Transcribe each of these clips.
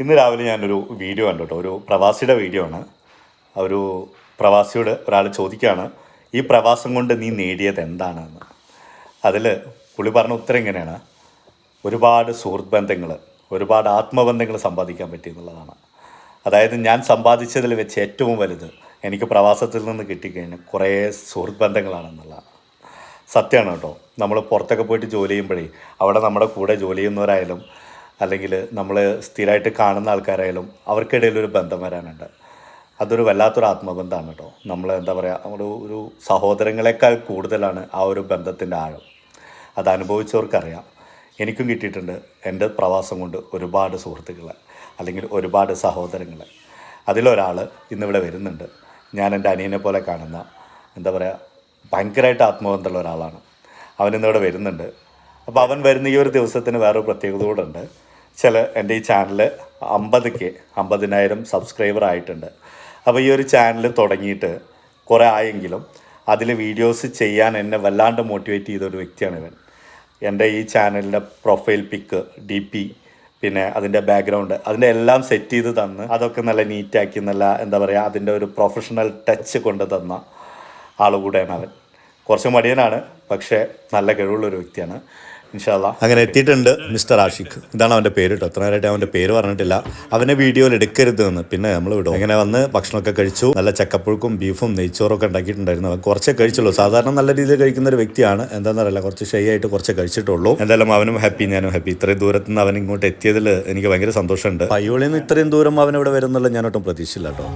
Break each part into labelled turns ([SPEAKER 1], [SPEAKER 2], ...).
[SPEAKER 1] ഇന്ന് രാവിലെ ഞാനൊരു വീഡിയോ കണ്ടു കേട്ടോ ഒരു പ്രവാസിയുടെ വീഡിയോ ആണ്. ഒരു പ്രവാസിയോട് ഒരാൾ ചോദിക്കുകയാണ് ഈ പ്രവാസം കൊണ്ട് നീ നേടിയത് എന്താണെന്ന്? അതിൽ പുള്ളി പറഞ്ഞ ഉത്തരം ഇങ്ങനെയാണ്. ഒരുപാട് സുഹൃത്ത് ബന്ധങ്ങൾ ഒരുപാട് ആത്മബന്ധങ്ങൾ സമ്പാദിക്കാൻ പറ്റി എന്നുള്ളതാണ്. അതായത് ഞാൻ സമ്പാദിച്ചതിൽ വെച്ച് ഏറ്റവും വലുത് എനിക്ക് പ്രവാസത്തിൽ നിന്ന് കിട്ടിക്കഴിഞ്ഞാൽ കുറേ സുഹൃത്ത് ബന്ധങ്ങളാണെന്നുള്ളതാണ് സത്യമാണ് കേട്ടോ. നമ്മൾ പുറത്തൊക്കെ പോയിട്ട് ജോലി ചെയ്യുമ്പോഴേ അവിടെ നമ്മുടെ കൂടെ ജോലി ചെയ്യുന്നവരായാലും അല്ലെങ്കിൽ നമ്മൾ സ്ഥിരമായിട്ട് കാണുന്ന ആൾക്കാരായാലും അവർക്കിടയിൽ ഒരു ബന്ധം വരാനുണ്ട്. അതൊരു വല്ലാത്തൊരു ആത്മബന്ധമാണ് കേട്ടോ. നമ്മൾ എന്താ പറയുക ഒരു ഒരു സഹോദരങ്ങളെക്കാൾ കൂടുതലാണ് ആ ഒരു ബന്ധത്തിന്റെ ആഴം. അത് അനുഭവിച്ചവർക്കറിയാം. എനിക്കും കിട്ടിയിട്ടുണ്ട് എന്റെ പ്രവാസം കൊണ്ട് ഒരുപാട് സുഹൃത്തുക്കളെ അല്ലെങ്കിൽ ഒരുപാട് സഹോദരങ്ങളെ. അതിലൊരാൾ ഇന്നിവിടെ വരുന്നുണ്ട്. ഞാൻ എന്റെ അനിയനെ പോലെ കാണുന്ന എന്താ പറയുക ഭയങ്കരമായിട്ട് ആത്മബന്ധമുള്ള ഒരാളാണ്. അവൻ ഇന്നിവിടെ വരുന്നുണ്ട്. അപ്പോൾ അവൻ വരുന്ന ഈ ഒരു ദിവസത്തിന് വേറൊരു പ്രത്യേകത കൂടെ ഉണ്ട്. ചില എന്റെ ഈ ചാനൽ അമ്പത് കെ അമ്പതിനായിരം സബ്സ്ക്രൈബർ ആയിട്ടുണ്ട്. അപ്പോൾ ഈ ഒരു ചാനൽ തുടങ്ങിയിട്ട് കുറേ ആയെങ്കിലും അതിൽ വീഡിയോസ് ചെയ്യാൻ എന്നെ വല്ലാണ്ട് മോട്ടിവേറ്റ് ചെയ്ത ഒരു വ്യക്തിയാണ് ഇവൻ. എന്റെ ഈ ചാനലിന്റെ പ്രൊഫൈൽ പിക്ക് ഡി പി പിന്നെ അതിന്റെ ബാക്ക്ഗ്രൗണ്ട് അതിന്റെ എല്ലാം സെറ്റ് ചെയ്ത് തന്ന് അതൊക്കെ നല്ല നീറ്റാക്കി നല്ല എന്താ പറയുക അതിന്റെ ഒരു പ്രൊഫഷണൽ ടച്ച് കൊണ്ട് തന്ന ആൾ കൂടെയാണ് അവൻ. കുറച്ച് മടിയനാണ് പക്ഷേ നല്ല കഴിവുള്ള ഒരു വ്യക്തിയാണ്. അങ്ങനെ എത്തിയിട്ടുണ്ട് മിസ്റ്റർ ആഷിഖ്. ഇതാണ് അവന്റെ പേര് കേട്ടോ. എത്ര നേരമായിട്ട് അവന്റെ പേര് പറഞ്ഞിട്ടില്ല. അവനെ വീഡിയോയിൽ എടുക്കരുത് എന്ന് പിന്നെ നമ്മൾ വിടും. അങ്ങനെ വന്ന് ഭക്ഷണമൊക്കെ കഴിച്ചു. നല്ല ചക്കപ്പുഴുക്കും ബീഫും നെയ്ച്ചോറും ഒക്കെ ഉണ്ടാക്കിയിട്ടുണ്ടായിരുന്നു. അവൻ കുറച്ചേ കഴിച്ചുള്ളൂ. സാധാരണ നല്ല രീതിയിൽ കഴിക്കുന്ന ഒരു വ്യക്തിയാണ്. എന്താണെന്നറിയില്ല കുറച്ച് ഷൈ ആയിട്ട് കുറച്ച് കഴിച്ചിട്ടുള്ളൂ. എന്തായാലും അവനും ഹാപ്പി. ഞാനും ഹാപ്പി. ഇത്രയും ദൂരത്തു നിന്ന് അവൻ ഇങ്ങോട്ട് എത്തിയതിൽ എനിക്ക് ഭയങ്കര സന്തോഷമുണ്ട്. പയ്യോളിൽ നിന്ന് ഇത്രയും ദൂരം അവൻ ഇവിടെ വരുന്നുള്ള ഞാൻ ഒട്ടും പ്രതീക്ഷിച്ചില്ല കേട്ടോ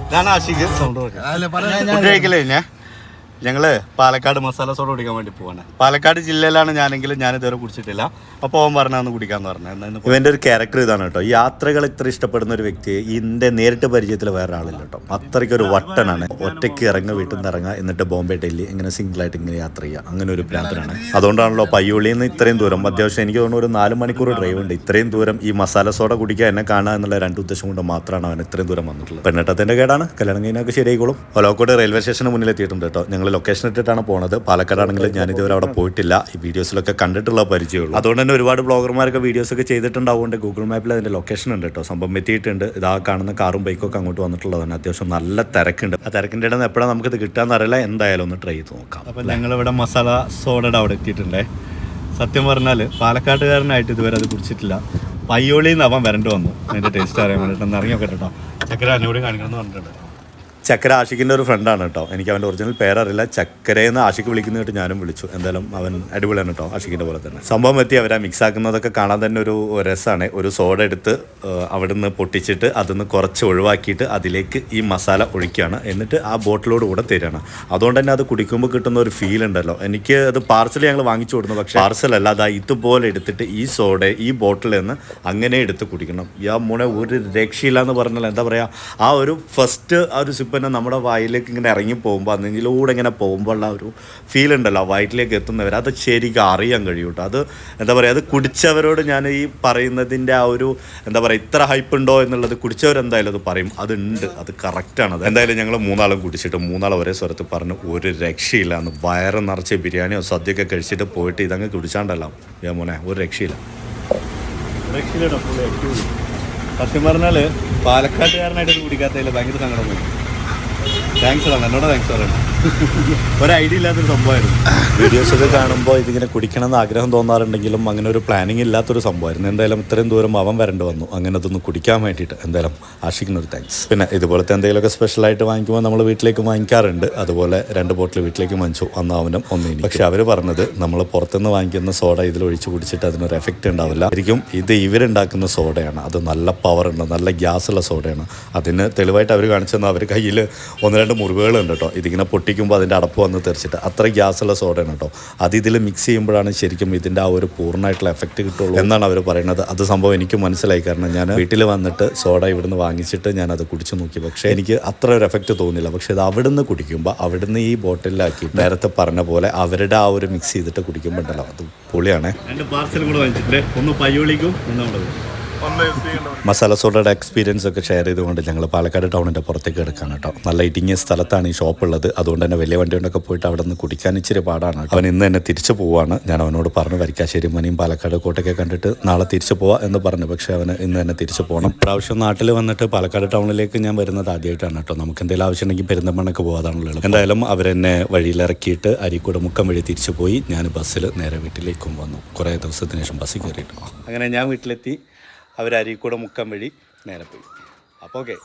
[SPEAKER 1] ഞങ്ങൾ പാലക്കാട് മസാല സോഡ കുടിക്കാൻ വേണ്ടി പോവാണ്. പാലക്കാട് ജില്ലയിലാണ് ഞാനെങ്കിലും ഞാൻ ഇതുവരെ കുടിച്ചിട്ടില്ല. അപ്പോൾ അവൻ പറഞ്ഞാന്ന് കുടിക്കാന്ന് പറഞ്ഞു. ഇവന്റെ ഒരു ക്യാരക്ടർ ഇതാണ് കേട്ടോ. യാത്രകൾ ഇത്ര ഇഷ്ടപ്പെടുന്ന ഒരു വ്യക്തി ഇതിന്റെ നേരിട്ട് പരിചയത്തിൽ വേറെ ആളില്ല കേട്ടോ. അത്രയ്ക്ക് ഒരു വട്ടനാണ്. ഒറ്റയ്ക്ക് ഇറങ്ങുക വീട്ടിൽ നിന്ന് ഇറങ്ങുക എന്നിട്ട് ബോംബെ ഡൽഹി ഇങ്ങനെ സിംഗിൾ ആയിട്ട് ഇങ്ങനെ യാത്ര ചെയ്യുക. അങ്ങനെ ഒരു ഭ്രാന്തനാണ്. അതുകൊണ്ടാണല്ലോ പയ്യോളിയിൽ നിന്ന് ഇത്രയും ദൂരം അത്യാവശ്യം എനിക്ക് തോന്നുന്നു ഒരു നാല് മണിക്കൂർ ഡ്രൈവ് ഉണ്ട്. ഇത്രയും ദൂരം ഈ മസാല സോഡ കുടിക്കുക എന്നെ കാണുക എന്നുള്ള രണ്ട് ഉദ്ദേശം കൊണ്ട് മാത്രമാണ് അവൻ ഇത്രയും ദൂരം വന്നിട്ടുള്ളത്. പെണ്ണട്ടത്തിന്റെ കേടാണ്. കല്യാണം കഴിഞ്ഞാൽ ശരിയായിക്കോളും. ഒലോക്കോട് റെയിൽവേ സ്റ്റേഷന് മുന്നിൽ എത്തിയിട്ടുണ്ട് കേട്ടോ. ഞങ്ങൾ ലൊക്കേഷൻ ഇട്ടിട്ടാണ് പോണത്. പാലക്കാടാണെങ്കിൽ ഞാൻ ഇതുവരെ അവിടെ പോയിട്ടില്ല. ഈ വീഡിയോസിലൊക്കെ കണ്ടിട്ടുള്ള പരിചയമുള്ളൂ. അതുകൊണ്ട് തന്നെ ഒരുപാട് ബ്ലോഗർമാരൊക്കെ വീഡിയോസ് ഒക്കെ ചെയ്തിട്ടുണ്ടാവുകൊണ്ട് ഗൂഗിൾ മാപ്പിൽ അതിന്റെ ലൊക്കേഷൻ ഉണ്ട് കേട്ടോ സംഭവം എത്തിയിട്ടുണ്ട്. ഇതാ കാണുന്ന കാറും ബൈക്കും ഒക്കെ അങ്ങോട്ട് വന്നിട്ടുള്ളതാണ് അത്യാവശ്യം നല്ല തിരക്കുണ്ട്. ആ തിരക്കിന്റെ ഇടയിൽ നിന്ന് എപ്പോഴാണ് നമുക്കിത് കിട്ടാന്ന് അറിയില്ല. എന്തായാലും ഒന്ന് ട്രൈ ചെയ്ത് നോക്കാം. അപ്പം ഞങ്ങൾ ഇവിടെ മസാല സോഡഡ് അവിടെ എത്തിയിട്ടുണ്ടേ? സത്യം പറഞ്ഞാൽ പാലക്കാട്ടുകാരനായിട്ട് ഇതുവരെ അത് കുടിച്ചിട്ടില്ല. പയ്യോളിയിൽ നിന്ന് അവൻ വരണ്ട് വന്നു. അതിന്റെ ടേസ്റ്റ് അറിയാൻ വേണ്ടിയിട്ട് ഒന്ന് ഇറങ്ങി നോക്കട്ടെ കേട്ടോ ചക്കര അന്നോടും കാണിക്കണം എന്ന് പറഞ്ഞിട്ടുണ്ട്. ചക്കര ആഷിക്കിന്റെ ഒരു ഫ്രണ്ടാണ് കേട്ടോ. എനിക്ക് അവന്റെ ഒറിജിനൽ പേരറിയില്ല. ചക്കരയെന്ന് ആഷിക്ക് വിളിക്കുന്ന കേട്ട് ഞാനും വിളിച്ചു. എന്തായാലും അവൻ അടിപൊളിയാണ് കേട്ടോ ആഷിക്കിന്റെ പോലെ തന്നെ. സംഭവം എത്തി അവരെ മിക്സ് ആക്കുന്നതൊക്കെ കാണാൻ തന്നെ ഒരു രസമാണ് ഒരു സോഡ എടുത്ത് അവിടുന്ന് പൊട്ടിച്ചിട്ട് അതിന്ന് കുറച്ച് ഒഴിവാക്കിയിട്ട് അതിലേക്ക് ഈ മസാല ഒഴിക്കുകയാണ്. എന്നിട്ട് ആ ബോട്ടിലോട് കൂടെ തരികയാണ്. അതുകൊണ്ട് തന്നെ അത് കുടിക്കുമ്പോൾ കിട്ടുന്ന ഒരു ഫീൽ ഉണ്ടല്ലോ. എനിക്ക് അത് പാർസൽ ഞങ്ങൾ വാങ്ങിച്ചു കൊടുക്കുന്നു പക്ഷേ പാർസൽ അത് ഇതുപോലെ എടുത്തിട്ട് ഈ സോഡ ഈ ബോട്ടിൽ നിന്ന് അങ്ങനെ എടുത്ത് കുടിക്കണം. ഈ ആ മുണ ഒരു രക്ഷയില്ല എന്ന് പറഞ്ഞാൽ എന്താ പറയുക ആ ഒരു ഫസ്റ്റ് ആ ഒരു സിപ്പ് തന്നെ നമ്മുടെ വായിലേക്ക് ഇങ്ങനെ ഇറങ്ങി പോകുമ്പോൾ നെഞ്ചിലൂടെ ഇങ്ങനെ പോകുമ്പോൾ ഉള്ള ഒരു ഫീൽ ഉണ്ടല്ലോ വയറ്റിലേക്ക് എത്തുന്നവർ അത് ശരിക്കും അറിയാൻ കഴിയും കേട്ടോ അത് എന്താ പറയുക അത് കുടിച്ചവരോട് ഞാൻ ഈ പറയുന്നതിന്റെ ആ ഒരു എന്താ പറയുക ഇത്ര ഹൈപ്പ് ഉണ്ടോ എന്നുള്ളത് കുടിച്ചവരെന്തായാലും അത് പറയും. അതുണ്ട് അത് കറക്റ്റാണ് അത് എന്തായാലും ഞങ്ങൾ മൂന്നാളും കുടിച്ചിട്ട് മൂന്നാൾ ഒരേ സ്വരത്ത് പറഞ്ഞു ഒരു രക്ഷയില്ല. എന്ന് വയറ് നിറച്ച് ബിരിയാണിയോ സദ്യയൊക്കെ കഴിച്ചിട്ട് പോയിട്ട് ഇതങ്ങ് കുടിച്ചാണ്ടല്ലോ. ഞാൻ മോനെ ഒരു രക്ഷയില്ല. സത്യം പറഞ്ഞാൽ പാലക്കാട്ടുകാരനായിട്ട് കുടിക്കാത്തതിൽ ഭയങ്കര സങ്കടം തോന്നി. താങ്ക്സ് ആണ് എന്നോട് താങ്ക്സ് പറയണം ഒരു ഐഡിയ ഇല്ലാത്തൊരു സംഭവമായിരുന്നു. വീഡിയോസ് ഒക്കെ കാണുമ്പോൾ ഇതിങ്ങനെ കുടിക്കണം എന്ന് ആഗ്രഹം തോന്നാറുണ്ടെങ്കിലും അങ്ങനെ ഒരു പ്ലാനിങ് ഇല്ലാത്തൊരു സംഭവമായിരുന്നു. എന്തായാലും ഇത്രയും ദൂരം അവൻ വരേണ്ടി വന്നു. അങ്ങനെ അതൊന്ന് കുടിക്കാൻ വേണ്ടിയിട്ട് എന്തായാലും ആശിക്കുന്ന ഒരു താങ്ക്സ് പിന്നെ ഇതുപോലത്തെ എന്തെങ്കിലുമൊക്കെ സ്പെഷ്യലായിട്ട് വാങ്ങിക്കുമ്പോൾ നമ്മൾ വീട്ടിലേക്ക് വാങ്ങിക്കാറുണ്ട്. അതുപോലെ രണ്ട് ബോട്ടിൽ വീട്ടിലേക്ക് വാങ്ങിച്ചു. അന്ന് അവനും ഒന്ന് പക്ഷെ അവർ പറഞ്ഞത് നമ്മൾ പുറത്തുനിന്ന് വാങ്ങിക്കുന്ന സോഡ ഇതിൽ ഒഴിച്ച് കുടിച്ചിട്ട് അതിനൊരു എഫക്റ്റ് ഉണ്ടാവില്ല. ശരിക്കും ഇത് ഇവരുണ്ടാക്കുന്ന സോഡയാണ് അത് നല്ല പവർ ഉണ്ട്. നല്ല ഗ്യാസ് ഉള്ള സോഡയാണ് അതിന് തെളിവായിട്ട് അവർ കാണിച്ചെന്ന് അവർ കയ്യിൽ ഒന്ന് രണ്ട് മുറിവുകളുണ്ട് കേട്ടോ. ഇതിങ്ങനെ പൊട്ടിക്കുമ്പോൾ അതിന്റെ അടപ്പ് വന്ന് തെറിച്ചിട്ട്. അത്ര ഗ്യാസുള്ള സോഡയാണ് കേട്ടോ. അത് ഇതിൽ മിക്സ് ചെയ്യുമ്പോഴാണ് ശരിക്കും ഇതിന്റെ ആ ഒരു പൂർണമായിട്ടുള്ള എഫക്റ്റ് കിട്ടുള്ളൂ എന്നാണ് അവർ പറയുന്നത്. അത് സംഭവം എനിക്ക് മനസ്സിലായി. കാരണം ഞാൻ വീട്ടിൽ വന്നിട്ട് സോഡ ഇവിടുന്ന് വാങ്ങിച്ചിട്ട് ഞാൻ അത് കുടിച്ചു നോക്കി. പക്ഷേ എനിക്ക് അത്ര ഒരു എഫക്റ്റ് തോന്നില്ല പക്ഷേ ഇത് അവിടുന്ന് കുടിക്കുമ്പോൾ അവിടുന്ന് ഈ ബോട്ടിലാക്കി നേരത്തെ പറഞ്ഞ പോലെ അവരുടെ ആ ഒരു മിക്സ് ചെയ്തിട്ട് കുടിക്കുമ്പോൾ ഉണ്ടല്ലോ. അത് പൊളിയാണ്. രണ്ട് പാർസൽ കൂടെ വാങ്ങിച്ചിട്ട് ഒന്ന് പയ്യോളിക്കും ഒന്ന് നമ്മുടെ
[SPEAKER 2] ഒന്ന് ചെയ്യേണ്ടത്
[SPEAKER 1] മസാല സോഡയുടെ എക്സ്പീരിയൻസ് ഒക്കെ ഷെയർ ചെയ്തുകൊണ്ട് ഞങ്ങൾ പാലക്കാട് ടൗണിന്റെ പുറത്തേക്ക് എടുക്കാണ് കേട്ടോ. നല്ല ഇടുങ്ങിയ സ്ഥലത്താണ് ഈ ഷോപ്പ് ഉള്ളത്. അതുകൊണ്ട് തന്നെ വലിയ വണ്ടി കൊണ്ടൊക്കെ പോയിട്ട് അവിടെ നിന്ന് കുടിക്കാൻ ഇച്ചിരി പാടാണ് അവൻ ഇന്ന് തന്നെ തിരിച്ചു പോവാണ്. ഞാൻ അവനോട് പറഞ്ഞു വരിക്കാശ്ശേരി മനിയും പാലക്കാട് കോട്ടയൊക്കെ കണ്ടിട്ട് നാളെ തിരിച്ചു പോവാ എന്ന് പറഞ്ഞു. പക്ഷേ അവന് ഇന്ന് തന്നെ തിരിച്ചു പോകണം പ്രാവശ്യം നാട്ടിൽ വന്നിട്ട് പാലക്കാട് ടൗണിലേക്ക് ഞാൻ വരുന്നത് ആദ്യമായിട്ടാണ് കേട്ടോ. നമുക്ക് എന്തെങ്കിലും ആവശ്യമുണ്ടെങ്കിൽ പെരുന്തമണ്ണൊക്കെ പോകാതാണല്ലോ എന്തായാലും അവരെന്നെ വഴിയിലിറക്കിയിട്ട് അരീക്കോട് മുക്കം വഴി തിരിച്ചു പോയി. ഞാൻ ബസ്സിൽ നേരെ വീട്ടിലേക്കും വന്നു. കുറേ ദിവസത്തിന് ശേഷം ബസ്സിൽ കയറിയിട്ടോ. അങ്ങനെ ഞാൻ വീട്ടിലെത്തി. അവർ അരീക്കോട് മുക്കം വഴി നേരെ പോയി. അപ്പോൾ ഓക്കെ